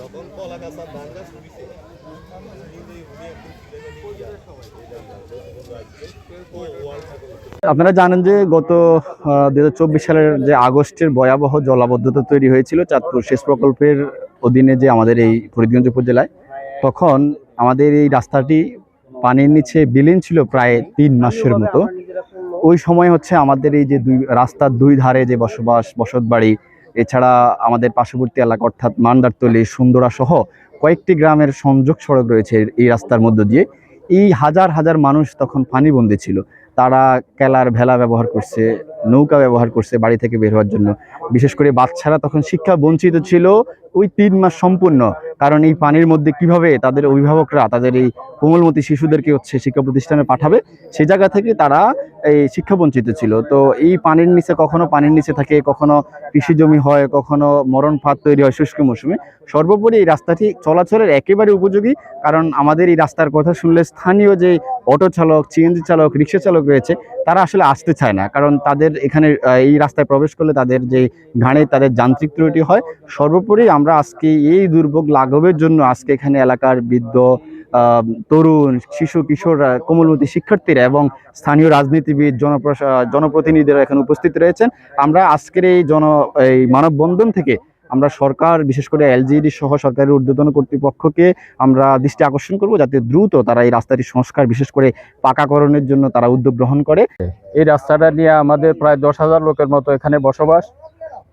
যখন কলা ধান গাছ আপনারা জানেন যে গত দুই হাজার চব্বিশ সালের যে আগস্টের ভয়াবহ জলাবদ্ধতা তৈরি হয়েছিল চাঁদপুর সেচ প্রকল্পের অধীনে যে আমাদের এই ফরিদগঞ্জ উপজেলায়, তখন আমাদের এই রাস্তাটি পানির নিচে বিলীন ছিল প্রায় তিন মাসের মতো। ওই সময় হচ্ছে আমাদের এই যে দুই, রাস্তার দুই ধারে যে বসবাস বসত বাড়ি এছাড়া আমাদের পার্শ্ববর্তী এলাকা অর্থাৎ মান্দারতলি সুন্দরা সহ কয়েকটি গ্রামের সংযোগ সড়ক রয়েছে এই রাস্তার মধ্য দিয়ে। এই হাজার হাজার মানুষ তখন পানিবন্দী ছিল। তারা কেলার, ভেলা ব্যবহার করছে। নৌকা ব্যবহার করছে বাড়ি থেকে বের হওয়ার জন্য। বিশেষ করে বাচ্চারা তখন শিক্ষা বঞ্চিত ছিল, ওই তিন মাস সম্পূর্ণ। কারণ এই পানির মধ্যে কীভাবে তাদের অভিভাবকরা, তাদের এই কোমলমতি শিশুদেরকে হচ্ছে শিক্ষা প্রতিষ্ঠানে পাঠাবে সেই জায়গা থেকে তারা এই শিক্ষা বঞ্চিত ছিল। তো এই পানির নিচে কখনো পানির নিচে থাকে, কখনো কৃষি জমি হয়, কখনো মরণ ফাঁদ তৈরি হয় শুষ্ক মৌসুমে। সর্বোপরি এই রাস্তাটি চলাচলের একেবারে উপযোগী, কারণ আমাদের এই রাস্তার কথা শুনলে স্থানীয় যে অটো চালক, সিএনজি চালক, রিক্সা চালক রয়েছে, তারা আসলে আসতে চায় না। কারণ তাদের এখানে এই রাস্তায় প্রবেশ করলে তাদের যে ঘাড়ে তাদের যান্ত্রিক ত্রুটি হয়। সর্বোপরি আমরা আজকে এই দুর্ভোগ লাঘবের জন্য আজকে এখানে এলাকার বৃদ্ধ তরুণ, শিশু, কিশোররা কোমলমতি শিক্ষার্থীরা এবং স্থানীয় রাজনীতিবিদ, জনপ্রশা, জনপ্রতিনিধিরা এখানে উপস্থিত রয়েছেন। আমরা আজকের এই জন, এই মানববন্ধন থেকে আমরা সরকার, বিশেষ করে এলজিডি সহ সরকারের ঊর্ধ্বতন কর্তৃপক্ষকে আমরা দৃষ্টি আকর্ষণ করব যাতে দ্রুত তারা এই রাস্তাটি সংস্কার, বিশেষ করে পাকাকরণের জন্য তারা উদ্যোগ গ্রহণ করে। এই রাস্তাটা নিয়ে আমাদের প্রায় দশ হাজার লোকের মতো এখানে বসবাস।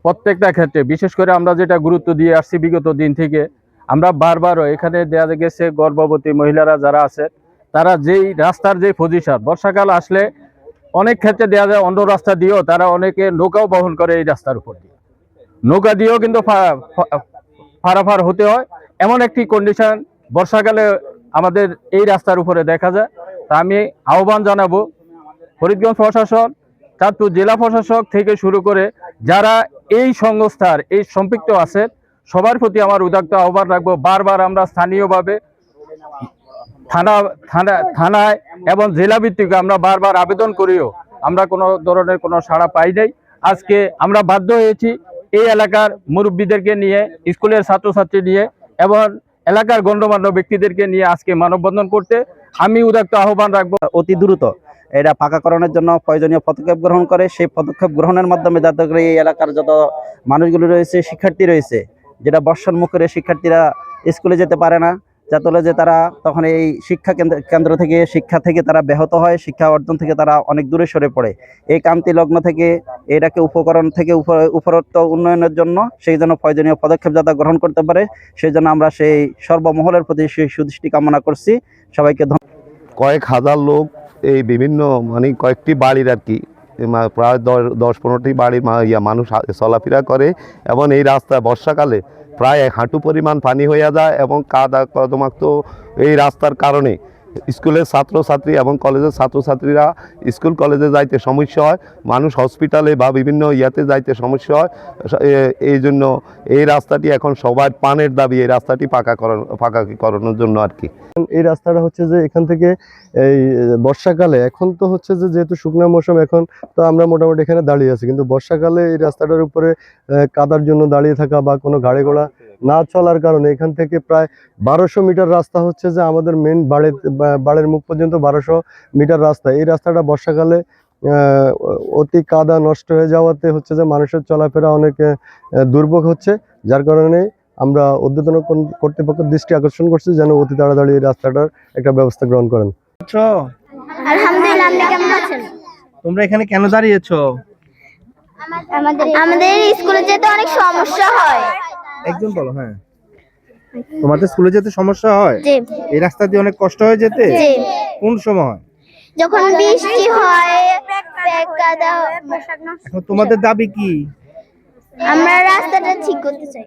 প্রত্যেকটা ক্ষেত্রে, বিশেষ করে আমরা যেটা গুরুত্ব দিয়ে আসছি বিগত দিন থেকে, আমরা বারবারও এখানে দেওয়া গেছে গর্ভবতী মহিলারা যারা আছে, তারা যেই রাস্তার যে পজিশন বর্ষাকাল আসলে অনেক ক্ষেত্রে দেওয়া যায় অন্য রাস্তা দিয়েও তারা অনেকে নৌকাও বহন করে এই রাস্তার উপর দিয়ে। নৌকা দিয়েও কিন্তু ফারাফার হতে হয়। এমন একটি কন্ডিশন বর্ষাকালে আমাদের এই রাস্তার উপরে দেখা যায়। তা আমি আহ্বান জানাব ফরিদগঞ্জ প্রশাসন, চাঁদপুর জেলা প্রশাসক থেকে শুরু করে যারা এই সংস্থার, এই সম্পৃক্ত আছে সবার প্রতি আমার উদাক্ত আহ্বান রাখব। বারবার আমরা স্থানীয়ভাবে থানা থানা, থানায় এবং জেলা ভিত্তিক আমরা বারবার আবেদন করিও। আমরা কোনো ধরনের কোনো সাড়া পাই নাই। আজকে আমরা বাধ্য হয়েছি এই এলাকার মুরব্বীদেরকে নিয়ে, স্কুলের ছাত্রছাত্রী নিয়ে এবং এলাকার গণ্যমান্য ব্যক্তিদেরকে নিয়ে আজকে মানববন্ধন করতে আমি উদাত্ত আহ্বান রাখব। অতি দ্রুত এটা পাকাকরণের জন্য প্রয়োজনীয় পদক্ষেপ গ্রহণ করে। সেই পদক্ষেপ গ্রহণের মাধ্যমে যাতে করে এই এলাকার যত মানুষগুলো রয়েছে, শিক্ষার্থী রয়েছে, যেটা বর্ষণ মুখের শিক্ষার্থীরা স্কুলে যেতে পারে না, যাতে হলো যে তারা তখন এই শিক্ষা কেন্দ্র কেন্দ্র থেকে, শিক্ষা থেকে তারা ব্যাহত হয়, শিক্ষা অর্জন থেকে তারা অনেক দূরে সরে পড়ে। এই কান্তি লগ্ন থেকে এটাকে উপকরণ থেকে উপর- উপরত্ব উন্নয়নের জন্য, সেই জন্য প্রয়োজনীয় পদক্ষেপ যাতে গ্রহণ করতে পারে, সেই জন্য আমরা সেই সর্বমহলের প্রতি সেই সুদৃষ্টি কামনা করছি। সবাইকে কয়েক হাজার লোক এই বিভিন্ন মানে কয়েকটি বাড়ির আর কি প্রায় দশ- পনেরোটি বাড়ির ইয়া মানুষ চলাফেরা করে, এবং এই রাস্তায় বর্ষাকালে প্রায় হাঁটু পরিমাণ পানি হয়ে যায়, এবং কাদা কদমাক্ত এই রাস্তার কারণে স্কুলের ছাত্রছাত্রী এবং কলেজের ছাত্রছাত্রীরা স্কুল, কলেজে যাইতে সমস্যা হয়, মানুষ হসপিটালে বা বিভিন্ন ইয়াতে যাইতে সমস্যা হয়। এই জন্য এই রাস্তাটি এখন সবার পানের দাবি, এই রাস্তাটি পাকাকরণ পাকাকরণের জন্য আর কি। এই রাস্তাটা হচ্ছে যে এখান থেকে এই বর্ষাকালে, এখন তো হচ্ছে যে যেহেতু শুকনো মৌসুম, এখন তো আমরা মোটামুটি এখানে দাঁড়িয়ে আছি। কিন্তু বর্ষাকালে এই রাস্তাটার উপরে কাদার জন্য দাঁড়িয়ে থাকা বা কোনো গাড়ি ঘোড়া না চলার কারণে এখান থেকে প্রায় বারোশো মিটার রাস্তা হচ্ছে যে আমাদের মেন বাড়ির বাড়ির মুখ পর্যন্ত বারোশো মিটার রাস্তা। এই রাস্তাটা বর্ষাকালে অতি কাদা নষ্ট হয়ে যাওয়াতে হচ্ছে যে মানুষের চলাফেরা অনেক দুর্ভোগ হচ্ছে। যার কারণে আমরা উদ্বোধন কর্তৃপক্ষের দৃষ্টি আকর্ষণ করছি যেন অতি তাড়াতাড়ি এই রাস্তাটার একটা ব্যবস্থা গ্রহণ করেন। আছেন? তোমরা এখানে কেন দাঁড়িয়েছো? আমাদের আমাদের স্কুলে যেতে অনেক সমস্যা হয়। একজন বলো হ্যাঁ। তোমাদের স্কুলে যেতে সমস্যা হয়? এই রাস্তা দিয়ে অনেক কষ্ট হয়ে যেতে? কোন সময় যখন বৃষ্টি হয়। এখন তোমাদের দাবি কি? আমরা রাস্তাটা ঠিক করতে চাই।